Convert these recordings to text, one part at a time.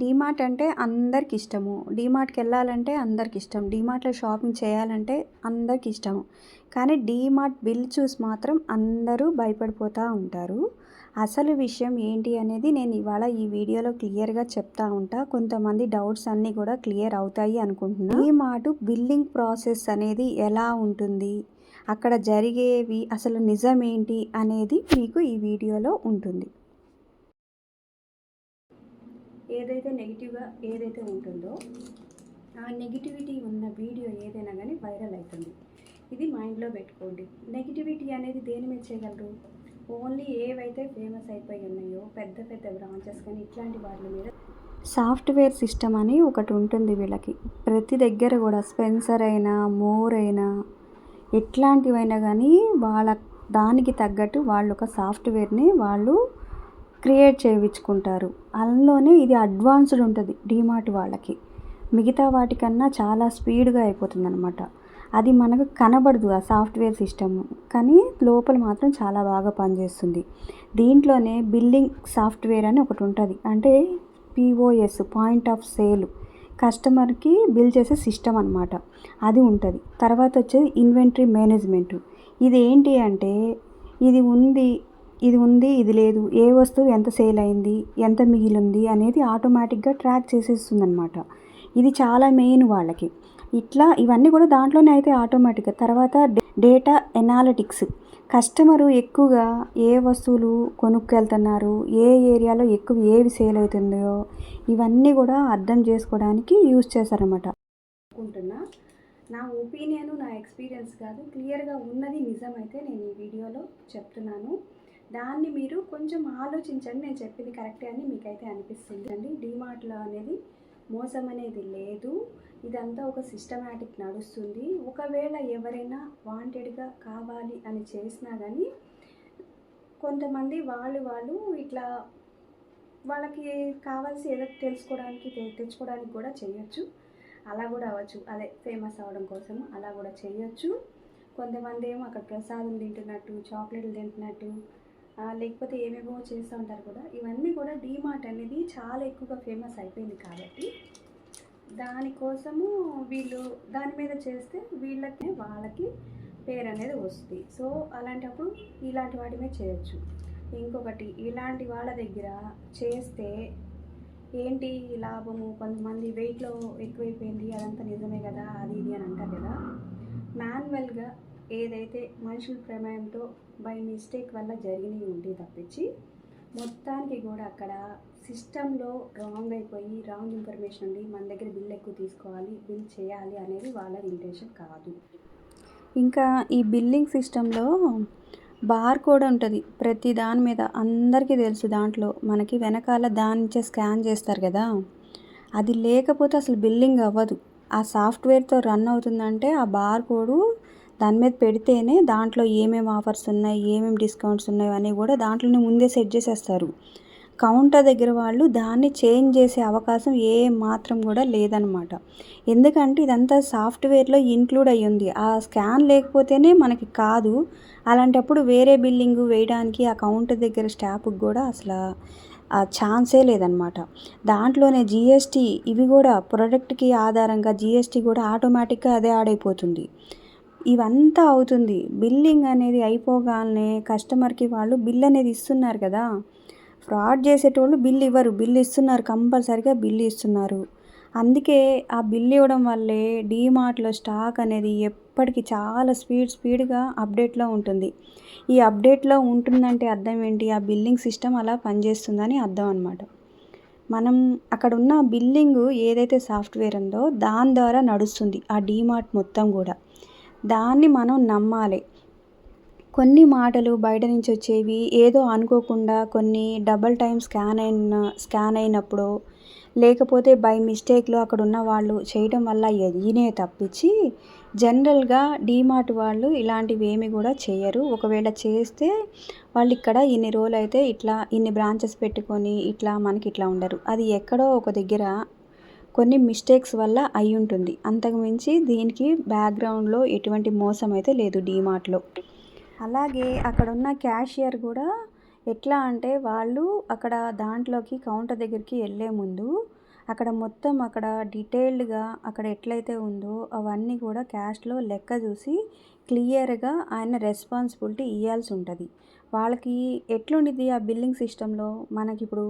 డీమార్ట్ అంటే అందరికి ఇష్టము. డీమార్ట్కి వెళ్ళాలంటే అందరికి ఇష్టం. డీమార్ట్లో షాపింగ్ చేయాలంటే అందరికి ఇష్టము. కానీ డీమార్ట్ బిల్ చూసి మాత్రం అందరూ భయపడిపోతూ ఉంటారు. అసలు విషయం ఏంటి అనేది నేను ఇవాళ ఈ వీడియోలో క్లియర్గా చెప్తా ఉంటా. కొంతమంది డౌట్స్ అన్నీ కూడా క్లియర్ అవుతాయి అనుకుంటున్నాను డీమార్ట్ బిల్లింగ్ ప్రాసెస్ అనేది ఎలా ఉంటుంది? అక్కడ జరిగేవి అసలు నిజమేంటి అనేది మీకు ఈ వీడియోలో ఉంటుంది. ఏదైతే నెగిటివ్గా ఏదైతే ఉంటుందో ఆ నెగిటివిటీ ఉన్న వీడియో ఏదైనా కానీ వైరల్ అవుతుంది ఇది మైండ్లో పెట్టుకోండి. నెగిటివిటీ అనేది దేని మీద చేయగలరు? ఓన్లీ ఏవైతే ఫేమస్ అయిపోయి ఉన్నాయో పెద్ద పెద్ద బ్రాంచెస్ కానీ ఇట్లాంటి వాటి మీద సాఫ్ట్వేర్ సిస్టమ్ అని ఒకటి ఉంటుంది వీళ్ళకి. ప్రతి దగ్గర కూడా స్పెన్సర్ అయినా మోర్ అయినా ఎట్లాంటివైనా కానీ వాళ్ళ దానికి తగ్గట్టు వాళ్ళు ఒక సాఫ్ట్వేర్ని వాళ్ళు క్రియేట్ చేయించుకుంటారు. అందులోనే ఇది అడ్వాన్స్డ్ ఉంటుంది డీమార్ట్ వాళ్ళకి. మిగతా వాటికన్నా చాలా స్పీడ్గా అయిపోతుంది అనమాట అది మనకు కనబడదు ఆ సాఫ్ట్వేర్ సిస్టమ్. కానీ లోపల మాత్రం చాలా బాగా పనిచేస్తుంది. దీంట్లోనే బిల్లింగ్ సాఫ్ట్వేర్ అని ఒకటి ఉంటుంది. అంటే పిఓఎస్ పాయింట్ ఆఫ్ సేల్. కస్టమర్కి బిల్ చేసే సిస్టమ్ అనమాట అది ఉంటుంది. తర్వాత వచ్చేది ఇన్వెంటరీ మేనేజ్మెంట్. ఇది ఏంటి అంటే ఇది ఉంది ఇది ఉంది ఇది లేదు ఏ వస్తువు ఎంత సేల్ అయింది ఎంత మిగిలింది అనేది ఆటోమేటిక్గా ట్రాక్ చేసేస్తుంది అనమాట ఇది చాలా మెయిన్ వాళ్ళకి. ఇట్లా ఇవన్నీ కూడా దాంట్లోనే అయితే ఆటోమేటిక్గా. తర్వాత డేటా ఎనాలిటిక్స్. కస్టమరు ఎక్కువగా ఏ వస్తువులు కొనుక్కెళ్తున్నారు ఏ ఏరియాలో ఎక్కువ ఏవి సేల్ అవుతుందో ఇవన్నీ కూడా అర్థం చేసుకోవడానికి యూజ్ చేశారన్నమాట అనుకుంటున్నా. నా ఒపీనియన్ నా ఎక్స్పీరియన్స్ కాదు క్లియర్గా ఉన్నది నిజమైతే నేను ఈ వీడియోలో చెప్తున్నాను. దాన్ని మీరు కొంచెం ఆలోచించండి. నేను చెప్పింది కరెక్టే అని మీకైతే అనిపిస్తుంది. అండి డీమార్ట్లో అనేది మోసం అనేది లేదు. ఇదంతా ఒక సిస్టమేటిక్ నడుస్తుంది. ఒకవేళ ఎవరైనా వాంటెడ్గా కావాలి అని చేసినా కానీ కొంతమంది వాళ్ళు వాళ్ళు ఇట్లా వాళ్ళకి కావాల్సి ఏదో తెలుసుకోవడానికి తెచ్చుకోవడానికి కూడా చేయొచ్చు. అలా కూడా అవ్వచ్చు. అదే ఫేమస్ అవ్వడం కోసం అలా కూడా చేయొచ్చు. కొంతమంది ఏమో అక్కడ ప్రసాదం తింటున్నట్టు చాక్లెట్లు తింటున్నట్టు లేకపోతే ఏమేమో చేస్తూ ఉంటారు కూడా. ఇవన్నీ కూడా డీమార్ట్ అనేది చాలా ఎక్కువగా ఫేమస్ అయిపోయింది కాబట్టి దానికోసము వీళ్ళు దాని మీద చేస్తే వీళ్ళకి వాళ్ళకి పేరు అనేది వస్తుంది. సో అలాంటప్పుడు ఇలాంటి వాటి మీద చేయొచ్చు. ఇంకొకటి ఇలాంటి వాళ్ళ దగ్గర చేస్తే ఏంటి లాభము? కొంతమంది వెయిట్లో ఎక్కువైపోయింది అదంతా నిజమే కదా అది ఇది అని అంటారు కదా. మాన్యువల్గా ఏదైతే మనుషుల ప్రమేయంతో బై మిస్టేక్ వల్ల జరిగినవి ఉండి తప్పించి మొత్తానికి కూడా అక్కడ సిస్టంలో రాంగ్ అయిపోయి రాంగ్ ఇన్ఫర్మేషన్ ఉండి మన దగ్గర బిల్ ఎక్కువ తీసుకోవాలి బిల్ చేయాలి అనేది వాళ్ళ ఇంటెన్షన్ కాదు. ఇంకా ఈ బిల్లింగ్ సిస్టంలో బార్ కోడ్ ఉంటుంది. ప్రతి దాని మీద అందరికీ తెలుసు దాంట్లో. మనకి వెనకాల దాని నుంచే స్కాన్ చేస్తారు కదా. అది లేకపోతే అసలు బిల్లింగ్ అవ్వదు. ఆ సాఫ్ట్వేర్తో రన్ అవుతుందంటే ఆ బార్ కోడ్ దాని మీద పెడితేనే దాంట్లో ఏమేమి ఆఫర్స్ ఉన్నాయి ఏమేమి డిస్కౌంట్స్ ఉన్నాయి అని కూడా దాంట్లోనే ముందే సెట్ చేసేస్తారు. కౌంటర్ దగ్గర వాళ్ళు దాన్ని చేంజ్ చేసే అవకాశం ఏ మాత్రం కూడా లేదనమాట. ఎందుకంటే ఇదంతా సాఫ్ట్వేర్లో ఇంక్లూడ్ అయ్యి ఉంది. ఆ స్కాన్ లేకపోతేనే మనకి కాదు. అలాంటప్పుడు వేరే బిల్లింగ్ వేయడానికి ఆ కౌంటర్ దగ్గర స్టాఫ్కి కూడా అసలు ఆ ఛాన్సే లేదనమాట. దాంట్లోనే జిఎస్టీ ఇవి కూడా ప్రొడక్ట్కి ఆధారంగా జిఎస్టీ కూడా ఆటోమేటిక్గా అదే ఆడైపోతుంది ఇవంతా అవుతుంది. బిల్లింగ్ అనేది అయిపోగానే కస్టమర్కి వాళ్ళు బిల్ అనేది ఇస్తున్నారు కదా. ఫ్రాడ్ చేసేటోళ్ళు బిల్ ఇవ్వరు. బిల్ ఇస్తున్నారు. కంపల్సరిగా బిల్ ఇస్తున్నారు. అందుకే ఆ బిల్ ఇవ్వడం వల్లే డీమార్ట్లో స్టాక్ అనేది ఎప్పటికీ చాలా స్పీడ్ స్పీడ్గా అప్డేట్లో ఉంటుంది. ఈ అప్డేట్లో ఉంటుందంటే అర్థం ఏంటి? ఆ బిల్లింగ్ సిస్టమ్ అలా పనిచేస్తుందని అర్థం అనమాట మనం అక్కడ ఉన్న బిల్లింగ్ ఏదైతే సాఫ్ట్వేర్ ఉందో దాని ద్వారా నడుస్తుంది. ఆ డీమార్ట్ మొత్తం కూడా. దాన్ని మనం నమ్మాలి. కొన్ని మాటలు బయట నుంచి వచ్చేవి ఏదో అనుకోకుండా కొన్ని డబల్ టైం స్కాన్ అయిన స్కాన్ అయినప్పుడు లేకపోతే బై మిస్టేక్లో అక్కడ ఉన్న వాళ్ళు చేయడం వల్ల ఎదిగినే తప్పించి జనరల్గా డీమార్ట్ వాళ్ళు ఇలాంటివి ఏమి కూడా చేయరు. ఒకవేళ చేస్తే వాళ్ళు ఇక్కడ ఇన్ని రోజులు అయితే ఇట్లా ఇన్ని బ్రాంచెస్ పెట్టుకొని ఇట్లా మనకి ఇట్లా ఉండరు. అది ఎక్కడో ఒక దగ్గర కొన్ని మిస్టేక్స్ వల్ల అయి ఉంటుంది అంతకుమించి దీనికి బ్యాక్గ్రౌండ్లో ఎటువంటి మోసం అయితే లేదు డీమార్ట్లో అలాగే అక్కడ ఉన్న క్యాషియర్ కూడా ఎట్లా అంటే వాళ్ళు అక్కడ దాంట్లోకి కౌంటర్ దగ్గరికి వెళ్ళే ముందు అక్కడ మొత్తం అక్కడ డీటెయిల్డ్గా అక్కడ ఎట్లయితే ఉందో అవన్నీ కూడా క్యాష్లో లెక్క చూసి క్లియర్గా ఆయన రెస్పాన్సిబిలిటీ ఇవ్వాల్సి ఉంటుంది. వాళ్ళకి ఎట్లుండిద్ది ఆ బిల్లింగ్ సిస్టంలో మనకిప్పుడు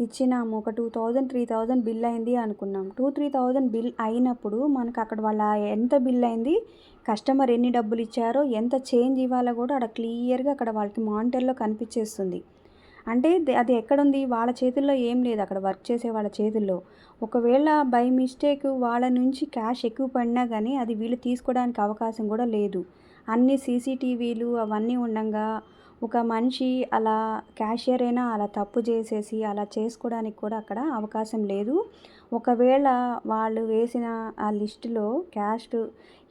ఇచ్చినాము. ఒక two thousand three thousand bill అయింది అనుకున్నాం. టూ త్రీ థౌజండ్ బిల్ అయినప్పుడు మనకు అక్కడ వాళ్ళ ఎంత బిల్ అయింది కస్టమర్ ఎన్ని డబ్బులు ఇచ్చారో ఎంత చేంజ్ ఇవ్వాలో కూడా అక్కడ క్లియర్గా అక్కడ వాళ్ళకి మానిటర్లో కనిపించేస్తుంది. అంటే అది ఎక్కడుంది? వాళ్ళ చేతుల్లో ఏం లేదు అక్కడ వర్క్ చేసే వాళ్ళ చేతుల్లో. ఒకవేళ బై మిస్టేక్ వాళ్ళ నుంచి క్యాష్ ఎక్కువ పడినా కానీ అది వీళ్ళు తీసుకోవడానికి అవకాశం కూడా లేదు. అన్ని సీసీటీవీలు అవన్నీ ఉండగా ఒక మనిషి అలా క్యాషియర్ అయినా అలా తప్పు చేసేసి అలా చేసుకోవడానికి కూడా అక్కడ అవకాశం లేదు. ఒకవేళ వాళ్ళు వేసిన ఆ లిస్టులో క్యాష్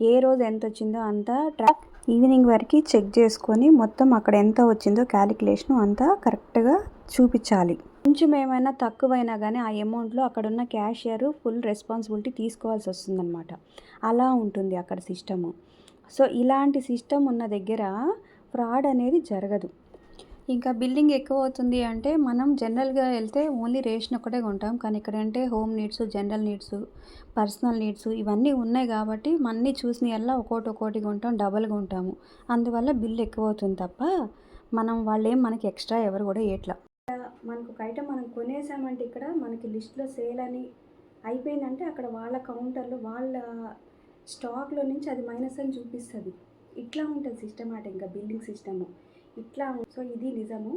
ఏ రోజు ఎంత వచ్చిందో అంతా ట్రాక్ ఈవినింగ్ వరకు చెక్ చేసుకొని మొత్తం అక్కడ ఎంత వచ్చిందో క్యాలిక్యులేషన్ అంతా కరెక్ట్గా చూపించాలి. కొంచెం ఏమైనా తక్కువైనా కానీ ఆ అమౌంట్లో అక్కడ ఉన్న క్యాషియర్ ఫుల్ రెస్పాన్సిబిలిటీ తీసుకోవాల్సి వస్తుందన్నమాట. అలా ఉంటుంది అక్కడ సిస్టము సో ఇలాంటి సిస్టమ్ ఉన్న దగ్గర ఫ్రాడ్ అనేది జరగదు. ఇంకా బిల్డింగ్ ఎక్కువ అవుతుంది అంటే మనం జనరల్గా వెళ్తే ఓన్లీ రేషన్ ఒకటే కొంటాం. కానీ ఇక్కడ అంటే home needs general needs personal needs ఇవన్నీ ఉన్నాయి కాబట్టి మన్ని చూసినవల్లా ఒక్కోటి ఒక్కోటి కొంటాం డబల్గా ఉంటాము అందువల్ల బిల్ ఎక్కువ అవుతుంది తప్ప మనం వాళ్ళేం మనకి ఎక్స్ట్రా ఎవరు కూడా ఏట్లా. మనకు ఒక ఐటమ్ మనం కొనేసామంటే ఇక్కడ మనకి లిస్ట్లో సేల్ అని అయిపోయిందంటే అక్కడ వాళ్ళ కౌంటర్లో వాళ్ళ స్టాక్లో నుంచి అది మైనస్ అని చూపిస్తుంది. ఇట్లా ఉంటుంది ఇంకా బిల్డింగ్ సిస్టము ఇట్లా సో ఇది నిజము.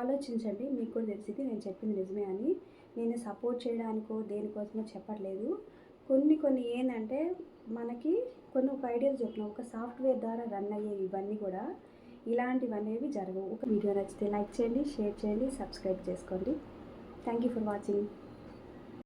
ఆలోచించండి మీకు కూడా తెలిసింది నేను చెప్పింది నిజమే అని. నేను సపోర్ట్ చేయడానికో దేనికోసమో చెప్పట్లేదు. కొన్ని కొన్ని ఏంటంటే మనకి కొన్ని ఒక ఐడియాలు చెప్పిన. ఒక సాఫ్ట్వేర్ ద్వారా రన్ అయ్యే ఇవన్నీ కూడా ఇలాంటివి అనేవి జరగవు. ఒక వీడియో నచ్చితే లైక్ చేయండి షేర్ చేయండి సబ్స్క్రైబ్ చేసుకోండి. Thank you for watching